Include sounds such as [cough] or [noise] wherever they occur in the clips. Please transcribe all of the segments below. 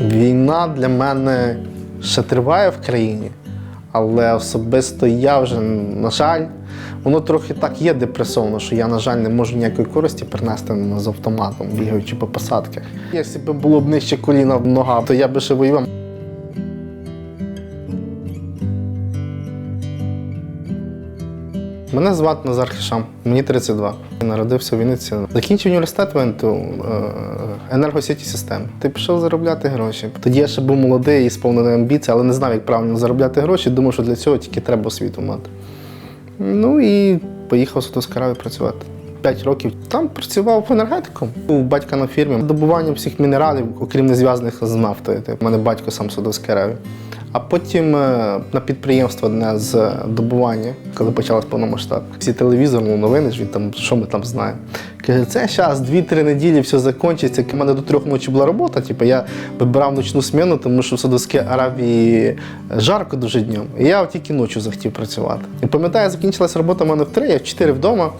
Війна для мене ще триває в країні, але особисто я вже, на жаль, воно трохи так є депресовно, що я, на жаль, не можу ніякої користі принести з автоматом, бігаючи по посадках. Якщо б було б нижче коліна в нога, то я би ще воював. Мене звати Назар Хішам, мені 32. Народився в Вінниці. Закінчив університет венту е, енергосіті систем. Ти пішов заробляти гроші. Тоді я ще був молодий і сповнений амбіцій, але не знав, як правильно заробляти гроші. Думав, що для цього тільки треба освіту мати. Ну і поїхав в Саудовську Аравію працювати. П'ять років там працював енергетиком. У батька на фірмі добування всіх мінералів, окрім не зв'язаних з нафтою. Типу, У мене батько сам з Саудовської А потім е, на підприємство одне з добування, коли почалась повномасштабка. Всі телевізор, ну, новини ж він там, що ми там знаємо. Каже, це зараз 2-3 неділі все закінчиться. У мене до трьох ночі була робота. Типу, я вибирав ночну зміну, тому що в Саудовській Аравії жарко дуже днем. І я тільки ночі захотів працювати. І пам'ятаю, закінчилась робота в мене в 3, я в 4 вдома.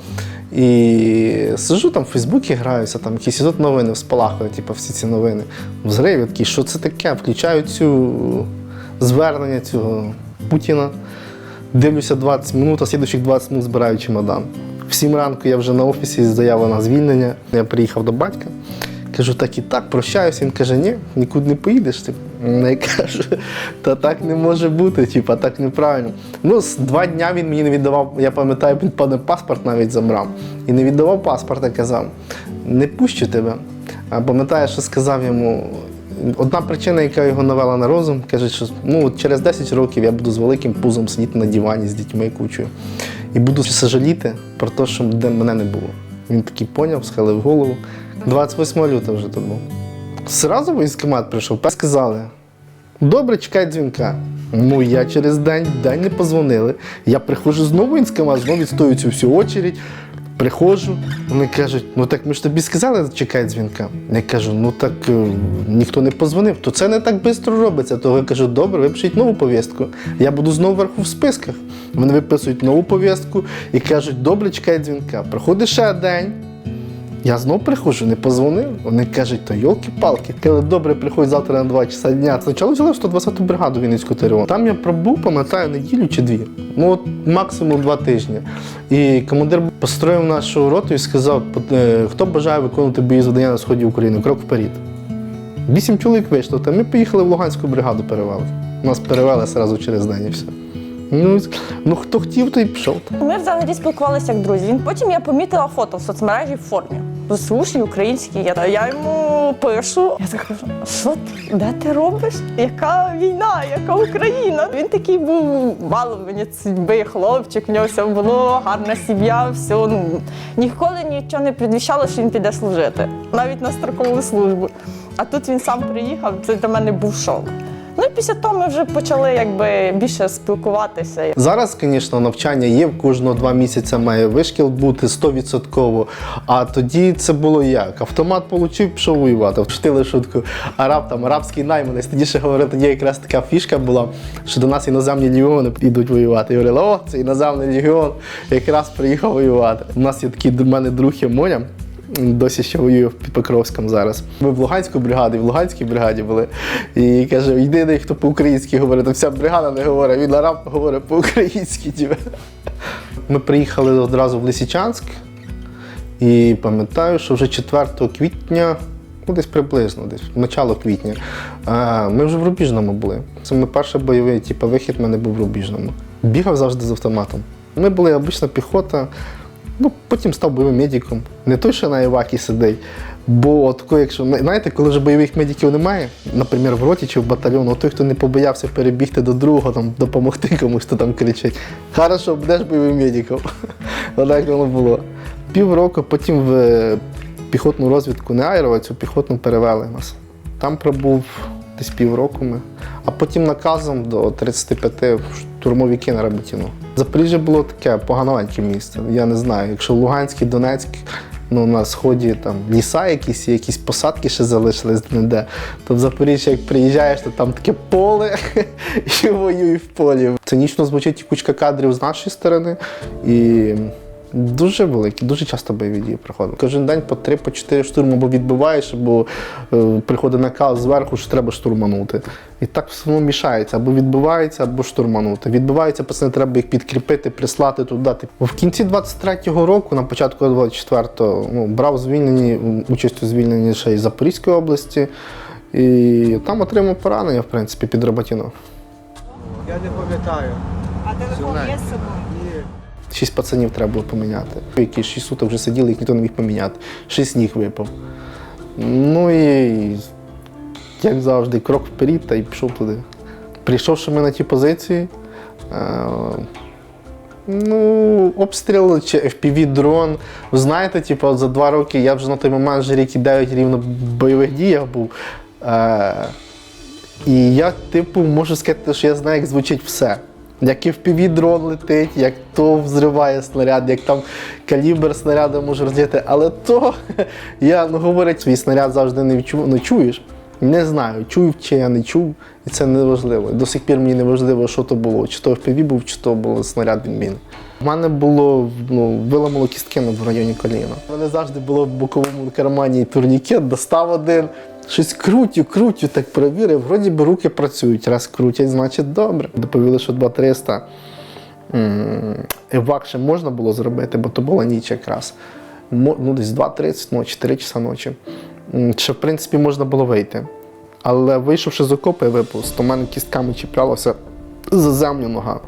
І сижу там в Фейсбуці граюся, там якісь тут новини спалахують, типу, всі ці новини. Взриви такі, що це таке? Включаю цю звернення цього Путіна. Дивлюся 20 минут, а слідуючих 20 минут збираю чемодан. В 7 ранку я вже на офісі заява на звільнення. Я приїхав до батька. Кажу, так і так, прощаюся. Він каже, ні, нікуди не поїдеш. Типу. Я кажу, та так не може бути, типу, так неправильно. Ну, з два дня він мені не віддавав, я пам'ятаю, він паспорт навіть забрав. І не віддавав паспорт, а казав, не пущу тебе. А пам'ятаю, що сказав йому, Одна причина, яка його навела на розум, каже, що ну, через 10 років я буду з великим пузом сидіти на дивані з дітьми кучою. І буду сожаліти про те, що мене не було. Він такий поняв, схилив голову. 28 лютого вже тут був. Зразу військкомат прийшов, сказали: добре, чекай дзвінка. Ну, я через день, день не позвонили. Я приходжу знову в знову відстою цю всю очередь. Приходжу, вони кажуть, ну так ми ж тобі сказали, чекай дзвінка. Я кажу, ну так е, ніхто не позвонив, то це не так швидко робиться. То я кажу, добре, випишіть нову повістку. Я буду знову вверху в списках. Вони виписують нову повістку і кажуть, добре, чекай дзвінка. Проходить ще день. Я знов приходжу, не позвонив. Вони кажуть, то йолки-палки. Коли добре, приходь завтра на 2 часа дня. Спочатку взяли 120-ту бригаду Вінницьку ТРО. Там я пробув, пам'ятаю, неділю чи дві. Ну от максимум два тижні. І командир построїв нашу роту і сказав, е, хто бажає виконувати бої завдання на сході України, крок вперед. Вісім чоловік вийшло, та ми поїхали в Луганську бригаду перевели. Нас перевели одразу через день і все. Ну, ну хто хотів, той пішов. Ми взагалі спілкувалися як друзі. Він потім я помітила фото в соцмережі в формі. Слушай, український. Я, я йому пишу. Я так кажу, що ти? Де ти робиш? Яка війна, яка Україна? Він такий був мало мені цибий хлопчик, в нього все було, гарна сім'я, все. Ну, ніколи нічого не предвіщало, що він піде служити, навіть на строкову службу. А тут він сам приїхав, це для мене був шок. Ну і після того ми вже почали якби більше спілкуватися. Зараз, звісно, навчання є, кожного два місяці має вишкіл бути 100%. А тоді це було як? Автомат отримав, пішов воювати. Вчтили шутку. Араб там, арабський найманець. Тоді ще тоді якраз така фішка була, що до нас іноземні легіони йдуть воювати. І говорили, о, це іноземний легіон, якраз приїхав воювати. У нас є такий до мене друг Моня. Досі ще воює під Покровськом зараз. Ми в Луганську бригаді, в Луганській бригаді були. І каже, єдиний, хто по-українськи говорить, то вся бригада не говорить, він араб говорить по-українськи. типу. Ми приїхали одразу в Лисичанськ і пам'ятаю, що вже 4 квітня, ну десь приблизно, десь начало квітня, ми вже в Рубіжному були. Це мій перший бойовий типу, вихід в мене був в Рубіжному. Бігав завжди з автоматом. Ми були обична піхота. Ну, потім став бойовим медиком. Не той, що на Івакі сидить. Бо тако, якщо знаєте, коли вже бойових медиків немає, наприклад, в роті чи в батальйону, той, хто не побоявся перебігти до другого, там, допомогти комусь, хто там кричить, хорошо, будеш бойовим медиком. [laughs] Отак воно було. Півроку, потім в е, піхотну розвідку не Айрова, цю піхотну перевели нас. Там пробув десь півроку ми. А потім наказом до 35 в штурмовики на Работіно. Запоріжжя було таке погановеньке місце. Я не знаю, якщо Луганськ і Донецьк, ну на сході там ліса якісь, якісь посадки ще залишились де, то в Запоріжжя, як приїжджаєш, то там таке поле [laughs] і воюй в полі. Цинічно звучить кучка кадрів з нашої сторони. І Дуже великі, дуже часто бойові дії проходили. Кожен день по три, по чотири штурми або відбиваєш, або е, приходить наказ зверху, що треба штурманути. І так все воно мішається, або відбивається, або штурманути. Відбивається, пацани, треба їх підкріпити, прислати туди. В кінці 23-го року, на початку 24-го, ну, брав звільнені, участь у звільненні ще й Запорізької області. І там отримав поранення, в принципі, під Роботіно. Я не пам'ятаю. А телефон є з собою? Шість пацанів треба було поміняти. Які шість суток вже сиділи, їх ніхто не міг поміняти. Шість ніг випав. Ну і як завжди, крок вперед та й пішов туди. Прийшовши ми на ті позиції, е, ну, обстріл чи FPV-дрон. Ви знаєте, типу, за два роки я вже на той момент вже рік і дев'ять рівно бойових діях був. Е, і я, типу, можу сказати, що я знаю, як звучить все. Як і в дрон летить, як то взриває снаряд, як там калібр снаряду може роздіти. Але то [laughs] я ну, говорять, свій снаряд завжди не відчу, ну, чуєш. Не знаю, чув чи я не чув, і це не важливо. До сих пір мені не важливо, що то було. Чи то FPV був, чи то був снаряд від міни. У мене було ну, виламало кістки в районі коліна. У мене завжди було в боковому кармані турнікет, достав один. Щось крутю, крутю, так перевірив. Вроді би руки працюють. Раз крутять, значить добре. Доповіли, що 2300 м, евак ще можна було зробити, бо то була ніч якраз. Ну, десь 2.30 ночі, 4 часа ночі. Ще, в принципі, можна було вийти. Але вийшовши з окопу, я випуск, то в мене кістками чіплялася за землю нога.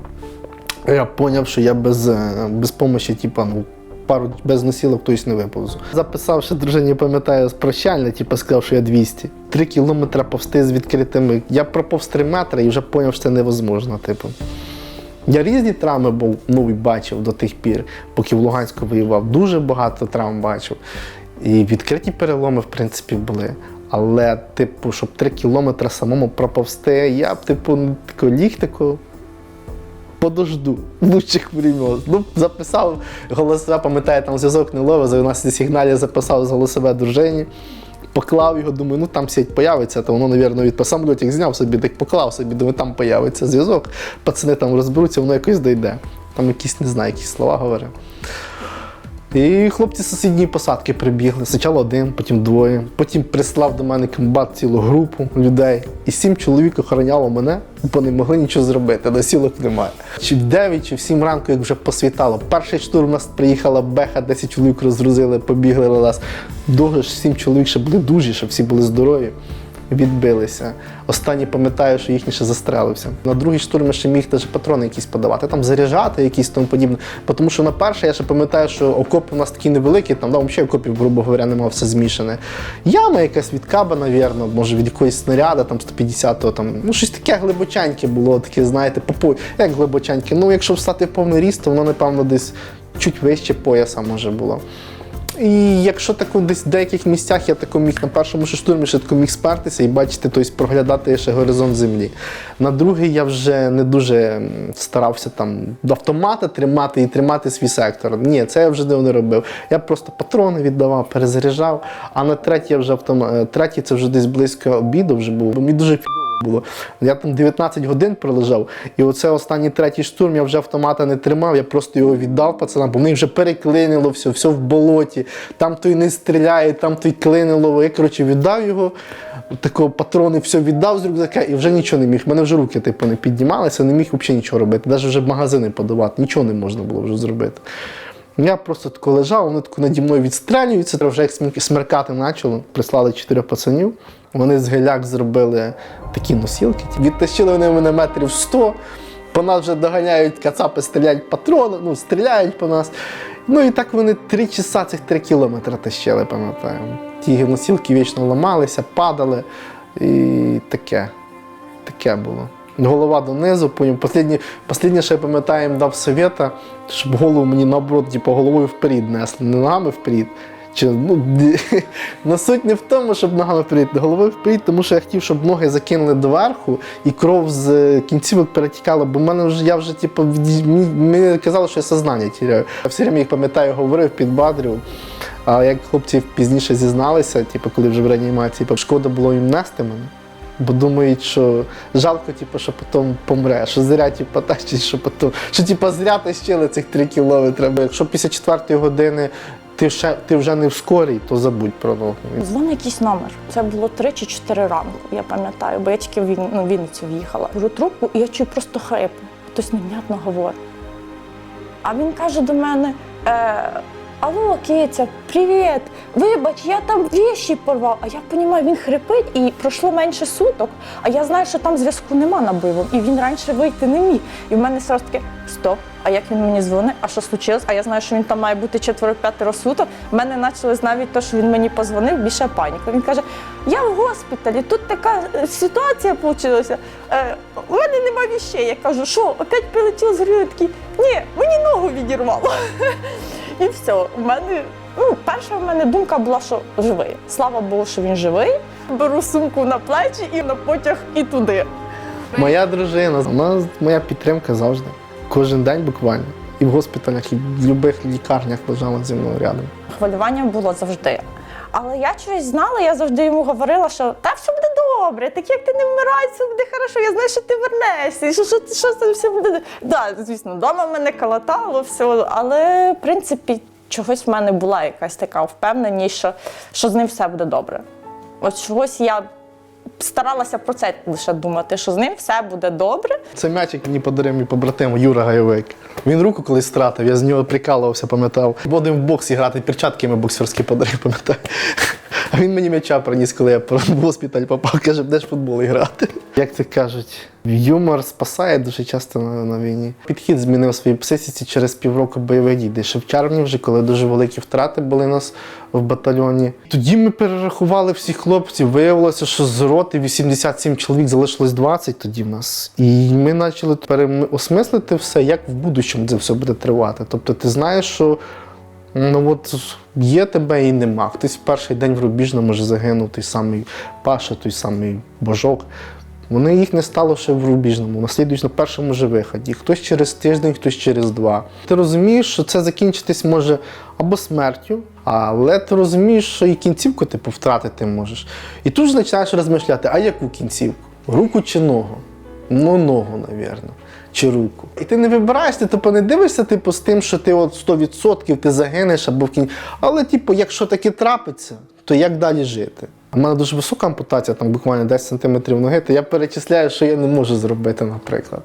Я зрозумів, що я без, е, без помощі, типа, ну, пару без носілок тобто не виповзу. Записавши дружині, пам'ятаю, прощальне, типу, сказав, що я 200. Три кілометри повсти з відкритими. Я проповз три метри і вже зрозумів, що це невозможно. Типу. Я різні травми був, ну, і бачив до тих пір, поки в Луганську воював. Дуже багато травм бачив. І відкриті переломи, в принципі, були. Але, типу, щоб три кілометри самому проповсти, я б, типу, тако ліг тако, подожду лучших времен. Ну, записав голосове, пам'ятаю, там зв'язок не ловив, у нас на сигналі записав з голосове дружині. Поклав його, думаю, ну там сеть появиться, то воно, мабуть, від по самолітик зняв собі, так поклав собі, думаю, там появиться зв'язок. Пацани там розберуться, воно якось дійде. Там якісь, не знаю, якісь слова говорив. І хлопці з сусідньої посадки прибігли. Спочатку один, потім двоє. Потім прислав до мене комбат цілу групу людей. І сім чоловік охороняло мене, бо не могли нічого зробити. Носілок немає. Чи в 9, чи в 7 ранку, як вже посвітало. Перший штурм нас приїхала беха, 10 чоловік розгрузили, побігли на нас. Дуже ж 7 чоловік ще були дужі, щоб всі були здорові. Відбилися. Останній пам'ятаю, що їхній ще застрелився. На другий штурм ще міг навіть патрони якісь подавати, там заряджати якісь тому подібне. Тому що на перший я ще пам'ятаю, що окоп у нас такі невеликі, там да, взагалі окопів, грубо говоря, немає все змішане. Яма якась від каба, навірно, може від якоїсь снаряда, там 150-го, там, ну щось таке глибоченьке було, таке, знаєте, по по- як глибоченьке. Ну, якщо встати в повний ріст, то воно, напевно, десь чуть вище пояса може було. І якщо тако десь в деяких місцях я тако міг на першому штурмі ще тако міг спертися і бачити, тобто проглядати ще горизонт землі. На другий я вже не дуже старався там до автомата тримати і тримати свій сектор. Ні, це я вже не робив. Я просто патрони віддавав, перезаряджав. А на третій я вже автомат. Третій це вже десь близько обіду вже був. Мені дуже було. Я там 19 годин пролежав, і оце останній третій штурм я вже автомата не тримав, я просто його віддав пацанам, бо них вже переклинило все, все в болоті, там той не стріляє, там той клинило. Я коротше віддав його, такого патрони, все віддав з рюкзака і вже нічого не міг. У мене вже руки типу, не піднімалися, не міг взагалі нічого робити. Навіть вже магазини подавати, нічого не можна було вже зробити. Я просто тако лежав, вони тако наді мною відстрелюються. Вже як смеркати почало, прислали чотирьох пацанів. Вони з геляк зробили такі носілки. Відтащили вони мене метрів 100. По нас вже доганяють кацапи, стріляють патрони, ну, стріляють по нас. Ну і так вони три часа цих три кілометри тащили, пам'ятаю. Ті носілки вічно ламалися, падали. І таке. Таке було. Голова донизу, потім останнє, останнє, що я пам'ятаю, їм дав совєта, щоб голову мені наоборот, типу, головою вперед несли, не ногами вперед. Чи, ну, [laughs] на суть не в тому, щоб ногами вперед, головою вперед, тому що я хотів, щоб ноги закинули доверху і кров з е, кінцівок перетікала, бо в мене вже я вже типу, мені, казали, що я сознання тіряю. Я все время їх пам'ятаю, говорив, підбадрював. А як хлопці пізніше зізналися, типу, коли вже в реанімації, типу, шкода було їм нести мене. Бо думають, що жалко, типу, що потім помре, що зря типу, так, що потім, що типу, зря ти щили цих 3 кілометри. Бо якщо після четвертої години ти, ще, ти вже не в скорій, то забудь про ногу. Дзвонить якийсь номер. Це було 3 чи 4 ранку, я пам'ятаю, бо я тільки в Він- ну, Вінницю в'їхала. Беру трубку і я чую просто хрип. Хтось невнятно говорить. А він каже до мене: е, Алло, Киця, привіт! Вибач, я там віші порвав. А я розумію, він хрипить і пройшло менше суток. А я знаю, що там зв'язку нема набивом, і він раніше вийти не міг. І в мене сразу таке стоп. А як він мені дзвонить? А що случилось? А я знаю, що він там має бути четверо-п'ятеро суток. В мене почалось навіть те, що він мені позвонив, більше паніка. Він каже: Я в госпіталі, тут така е, ситуація вийшла. Е, у мене нема віщей. Я кажу, що опять прилетів з? Такий, ні, мені ногу відірвало. [laughs] І все. У мене ну, перша в мене думка була, що живий. Слава Богу, що він живий. Беру сумку на плечі і на потяг і туди. Моя дружина, вона моя підтримка завжди. Кожен день буквально. І в госпіталях, і в будь-яких лікарнях лежала зі мною рядом. Хвилювання було завжди. Але я щось знала, я завжди йому говорила, що та все буде добре, так як ти не вмирай, все буде хорошо, я знаю, що ти вернешся, що, що, що це все буде. добре». Да, звісно, вдома мене калатало, все, але в принципі чогось в мене була якась така впевненість, що, що з ним все буде добре. От чогось я старалася про це лише думати, що з ним все буде добре. Це м'ячик мені подарив мій побратим Юра Гайовик. Він руку колись втратив, я з нього прикалувався, пам'ятав. Будемо в боксі грати, перчатки йому боксерські подарив, пам'ятаю. А він мені м'яча приніс, коли я в госпіталь попав, каже, будеш в футбол грати. Як це кажуть, юмор спасає дуже часто на, на війні. Підхід змінив своїй психіці через півроку бойових дій. Ще в червні, вже коли дуже великі втрати були у нас в батальйоні. Тоді ми перерахували всіх хлопців. Виявилося, що з роти 87 чоловік залишилось 20 тоді в нас. І ми почали переосмислити все, як в будущому це все буде тривати. Тобто, ти знаєш, що Ну от є тебе і нема. Хтось в перший день в Рубіжному може загинув, той самий Паша, той самий Божок. Вони їх не стало ще в Рубіжному, наслідують на першому же виході. Хтось через тиждень, хтось через два. Ти розумієш, що це закінчитись може або смертю, але ти розумієш, що і кінцівку типу втратити можеш. І тут ж починаєш розмишляти, а яку кінцівку? Руку чи ногу? Ну, ногу, навірно. Чи руку. І ти не вибираєш, ти типу, не дивишся типу, з тим, що ти от 100% ти загинеш або в кінці. Але, типу, якщо таке трапиться, то як далі жити? У мене дуже висока ампутація, там буквально 10 см ноги, то я перечисляю, що я не можу зробити, наприклад.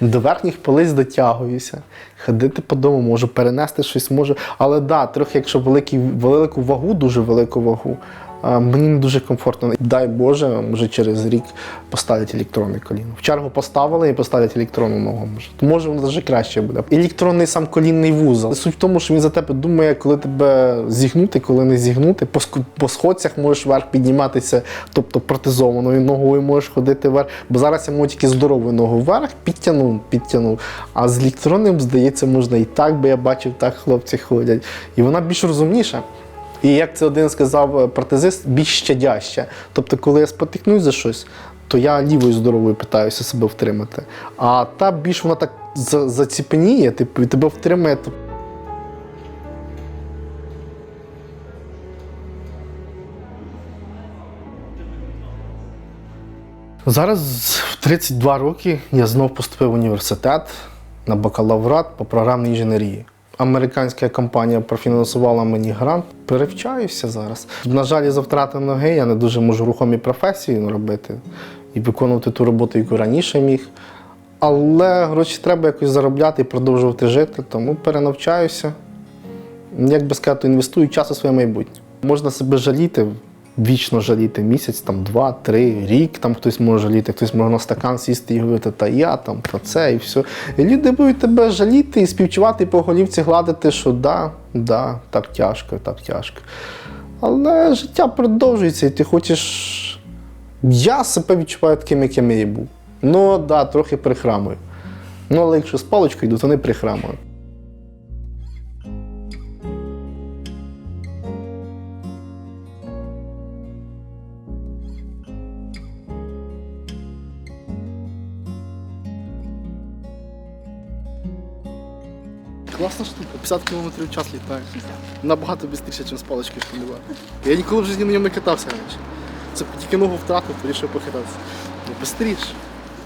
До верхніх полиць дотягуюся, ходити по дому можу, перенести щось можу. Але да, трохи, якщо велику вагу, дуже велику вагу, Мені не дуже комфортно. Дай Боже, може через рік поставлять електронне коліно. В чергу поставили і поставлять електронну ногу. Може, може воно навіть краще буде. Електронний сам колінний вузол. Суть в тому, що він за тебе думає, коли тебе зігнути, коли не зігнути. По, по сходцях можеш вверх підніматися, тобто протезованою ногою можеш ходити вверх. Бо зараз я можу тільки здорову ногу вверх, підтягнув, підтягнув. А з електронним, здається, можна і так, бо я бачив, так хлопці ходять. І вона більш розумніша. І як це один сказав е, протезист, більш щадяща. Тобто, коли я спотикнусь за щось, то я лівою здоровою питаюся себе втримати. А та більш вона так заціпеніє, типу, і тебе втримає. Зараз в 32 роки я знов поступив в університет на бакалаврат по програмній інженерії. Американська компанія профінансувала мені грант. Перевчаюся зараз. На жаль, за втрати ноги я не дуже можу рухомі професії робити і виконувати ту роботу, яку раніше міг. Але гроші треба якось заробляти і продовжувати жити, тому перенавчаюся. Як би сказати, інвестую час у своє майбутнє. Можна себе жаліти, вічно жаліти місяць, там, два, три, рік, там хтось може жаліти, хтось може на стакан сісти і говорити, та я там про це і все. І люди будуть тебе жаліти і співчувати, і по голівці гладити, що да, да, так тяжко, так тяжко. Але життя продовжується, і ти хочеш. Я себе відчуваю таким, яким я і був. Ну, да, трохи прихрамую. Ну, але якщо з паличкою йду, то не прихрамую. Класна штука, 50 км в час літає. Набагато швидше, ніж з паличкою шкандувати. Я ніколи в житті на ньому не катався раніше. Це тільки ногу втратив, вирішив похитатися. Ну, бистріше.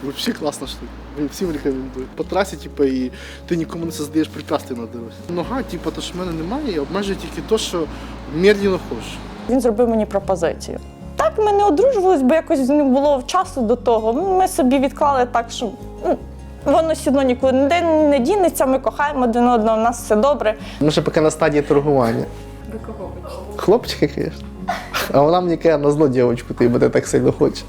Взагалі класна штука. Він всім рекомендую. По трасі, типу, і ти нікому не создаєш препятствий на дорозі. Нога, типу, то, що в мене немає, і обмежує тільки те, що медленно ходжу. Він зробив мені пропозицію. Так, ми не одружувались, бо якось не було часу до того. Ми собі відклали так, що ну, воно сідно нікуди не дінеться, ми кохаємо один одного, у нас все добре. Ми ще поки на стадії торгування. Ви кого хочете? Хлопчики, звісно. А вона мені каже, на зло дівчинку, ти буде так сильно хоче.